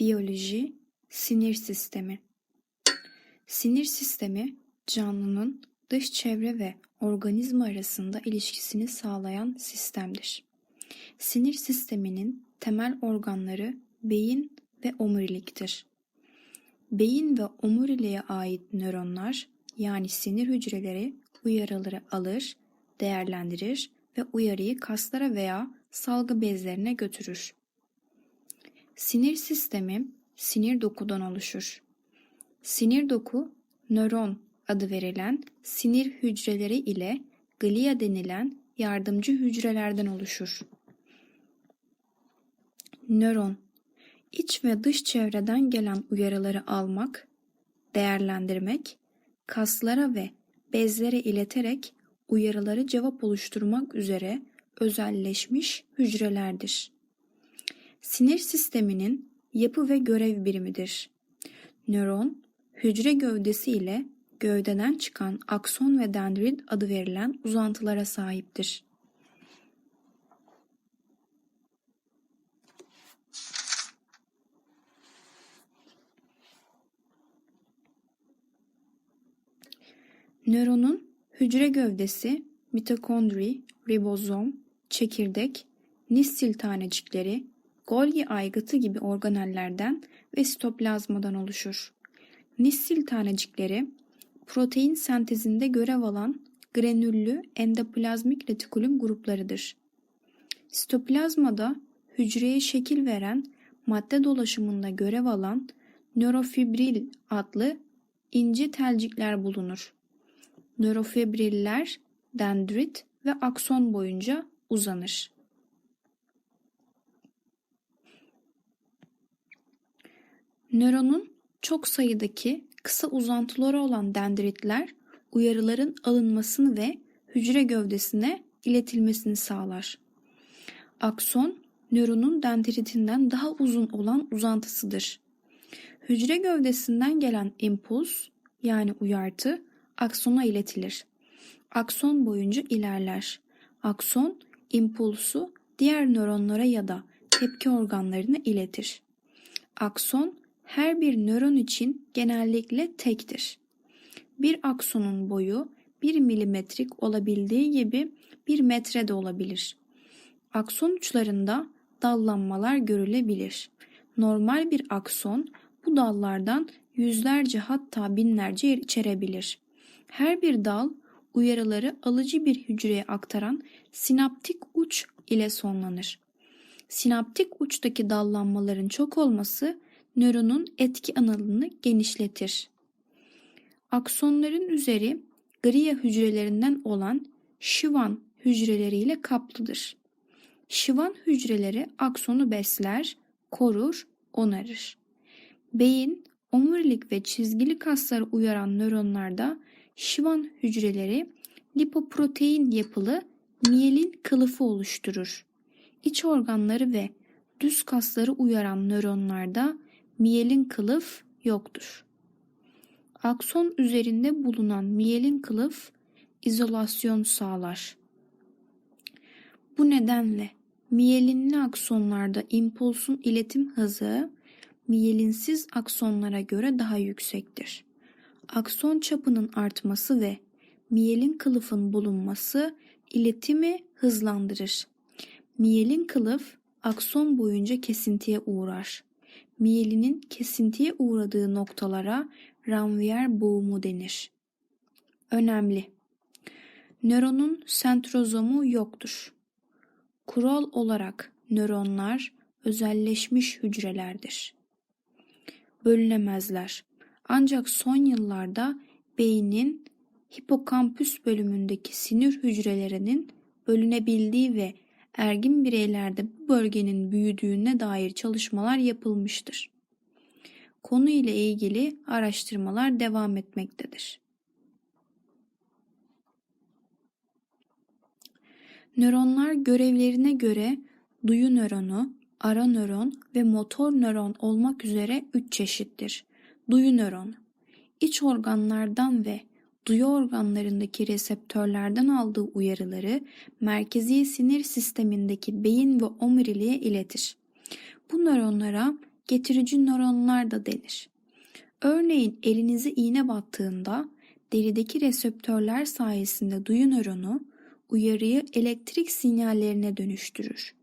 Biyoloji, sinir sistemi. Sinir sistemi, canlının dış çevre ve organizma arasında ilişkisini sağlayan sistemdir. Sinir sisteminin temel organları beyin ve omuriliktir. Beyin ve omuriliğe ait nöronlar yani sinir hücreleri uyarıları alır, değerlendirir ve uyarıyı kaslara veya salgı bezlerine götürür. Sinir sistemi sinir dokudan oluşur. Sinir doku nöron adı verilen sinir hücreleri ile glia denilen yardımcı hücrelerden oluşur. Nöron iç ve dış çevreden gelen uyarıları almak, değerlendirmek, kaslara ve bezlere ileterek uyarıları cevap oluşturmak üzere özelleşmiş hücrelerdir. Sinir sisteminin yapı ve görev birimidir. Nöron, hücre gövdesi ile gövdeden çıkan akson ve dendrit adı verilen uzantılara sahiptir. Nöronun hücre gövdesi, mitokondri, ribozom, çekirdek, nissil tanecikleri, Golgi aygıtı gibi organellerden ve sitoplazmadan oluşur. Nissil tanecikleri protein sentezinde görev alan granüllü endoplazmik retikulum gruplarıdır. Sitoplazmada hücreye şekil veren madde dolaşımında görev alan nörofibril adlı ince telcikler bulunur. Nörofibriller dendrit ve akson boyunca uzanır. Nöronun çok sayıdaki kısa uzantıları olan dendritler uyarıların alınmasını ve hücre gövdesine iletilmesini sağlar. Akson, nöronun dendritinden daha uzun olan uzantısıdır. Hücre gövdesinden gelen impuls yani uyartı aksona iletilir. Akson boyunca ilerler. Akson impulsu diğer nöronlara ya da tepki organlarına iletir. Akson her bir nöron için genellikle tektir. Bir aksonun boyu 1 milimetrik olabildiği gibi 1 metre de olabilir. Akson uçlarında dallanmalar görülebilir. Normal bir akson bu dallardan yüzlerce hatta binlerce içerebilir. Her bir dal uyarıları alıcı bir hücreye aktaran sinaptik uç ile sonlanır. Sinaptik uçtaki dallanmaların çok olması nöronun etki alanını genişletir. Aksonların üzeri gria hücrelerinden olan şivan hücreleriyle kaplıdır. Şivan hücreleri aksonu besler, korur, onarır. Beyin, omurilik ve çizgili kasları uyaran nöronlarda şivan hücreleri lipoprotein yapılı miyelin kılıfı oluşturur. İç organları ve düz kasları uyaran nöronlarda miyelin kılıf yoktur. Akson üzerinde bulunan miyelin kılıf izolasyon sağlar. Bu nedenle miyelinli aksonlarda impulsun iletim hızı miyelinsiz aksonlara göre daha yüksektir. Akson çapının artması ve miyelin kılıfın bulunması iletimi hızlandırır. Miyelin kılıf akson boyunca kesintiye uğrar. Miyelinin kesintiye uğradığı noktalara ranvier boğumu denir. Önemli. Nöronun sentrozomu yoktur. Kural olarak nöronlar özelleşmiş hücrelerdir. Bölünemezler. Ancak son yıllarda beynin hipokampüs bölümündeki sinir hücrelerinin bölünebildiği ve ergin bireylerde bu bölgenin büyüdüğüne dair çalışmalar yapılmıştır. Konu ile ilgili araştırmalar devam etmektedir. Nöronlar görevlerine göre duyu nöronu, ara nöron ve motor nöron olmak üzere üç çeşittir. Duyu nöronu, iç organlardan ve duyu organlarındaki reseptörlerden aldığı uyarıları merkezi sinir sistemindeki beyin ve omuriliğe iletir. Bu nöronlara getirici nöronlar da denir. Örneğin elinize iğne battığında derideki reseptörler sayesinde duyu nöronu uyarıyı elektrik sinyallerine dönüştürür.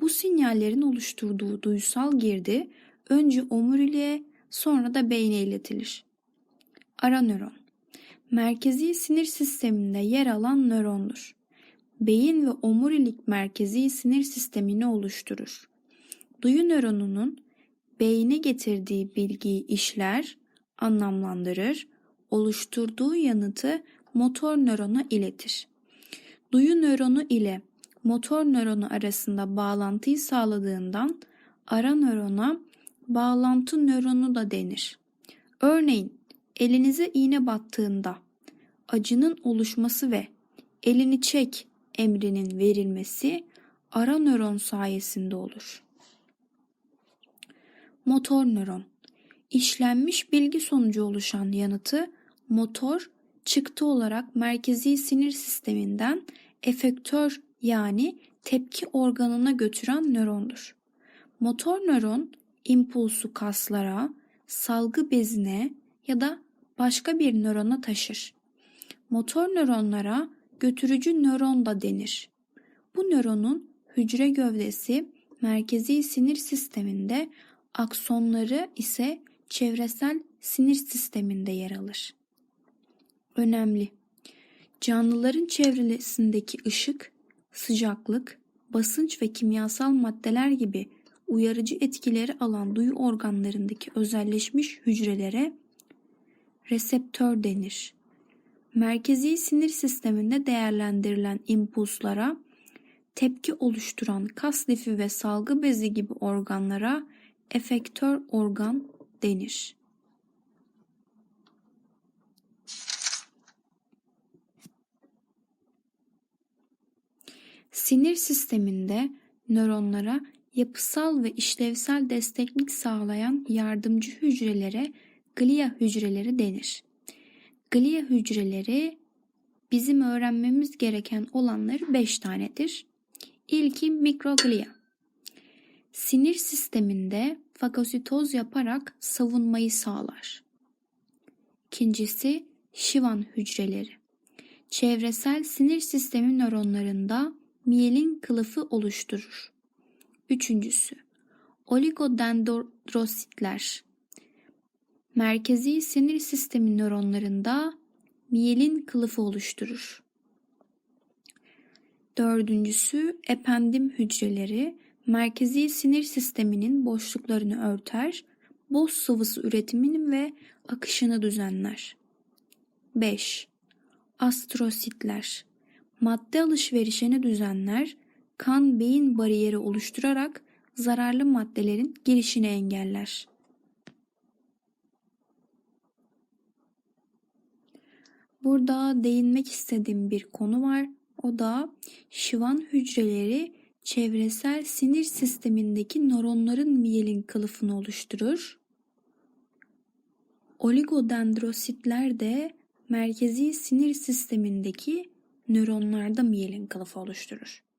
Bu sinyallerin oluşturduğu duysal girdi önce omuriliğe sonra da beyne iletilir. Ara nöron Merkezi sinir sisteminde yer alan nörondur. Beyin ve omurilik merkezi sinir sistemini oluşturur. Duyu nöronunun beyne getirdiği bilgiyi işler, anlamlandırır, oluşturduğu yanıtı motor nörona iletir. Duyu nöronu ile motor nöronu arasında bağlantıyı sağladığından ara nörona bağlantı nöronu da denir. Örneğin elinize iğne battığında acının oluşması ve elini çek emrinin verilmesi ara nöron sayesinde olur. Motor nöron işlenmiş bilgi sonucu oluşan yanıtı motor çıktı olarak merkezi sinir sisteminden efektör yani tepki organına götüren nörondur. Motor nöron impulsu kaslara, salgı bezine ya da başka bir nörona taşır. Motor nöronlara götürücü nöron da denir. Bu nöronun hücre gövdesi merkezi sinir sisteminde, aksonları ise çevresel sinir sisteminde yer alır. Önemli. Canlıların çevresindeki ışık, sıcaklık, basınç ve kimyasal maddeler gibi uyarıcı etkileri alan duyu organlarındaki özelleşmiş hücrelere reseptör denir. Merkezi sinir sisteminde değerlendirilen impulslara tepki oluşturan kas lifi ve salgı bezi gibi organlara efektör organ denir. Sinir sisteminde nöronlara yapısal ve işlevsel desteklik sağlayan yardımcı hücrelere glia hücreleri denir. Glia hücreleri bizim öğrenmemiz gereken olanları 5 tanedir. İlki mikroglia. Sinir sisteminde fagositoz yaparak savunmayı sağlar. İkincisi şivan hücreleri. Çevresel sinir sistemi nöronlarında miyelin kılıfı oluşturur. Üçüncüsü oligodendrositler. Merkezi sinir sistemi nöronlarında miyelin kılıfı oluşturur. Dördüncüsü ependim hücreleri merkezi sinir sisteminin boşluklarını örter, boz sıvısı üretimini ve akışını düzenler. 5. Astrositler madde alışverişini düzenler, kan beyin bariyeri oluşturarak zararlı maddelerin girişini engeller. Burada değinmek istediğim bir konu var. O da şivan hücreleri çevresel sinir sistemindeki nöronların miyelin kılıfını oluşturur. Oligodendrositler de merkezi sinir sistemindeki nöronlarda miyelin kılıfı oluşturur.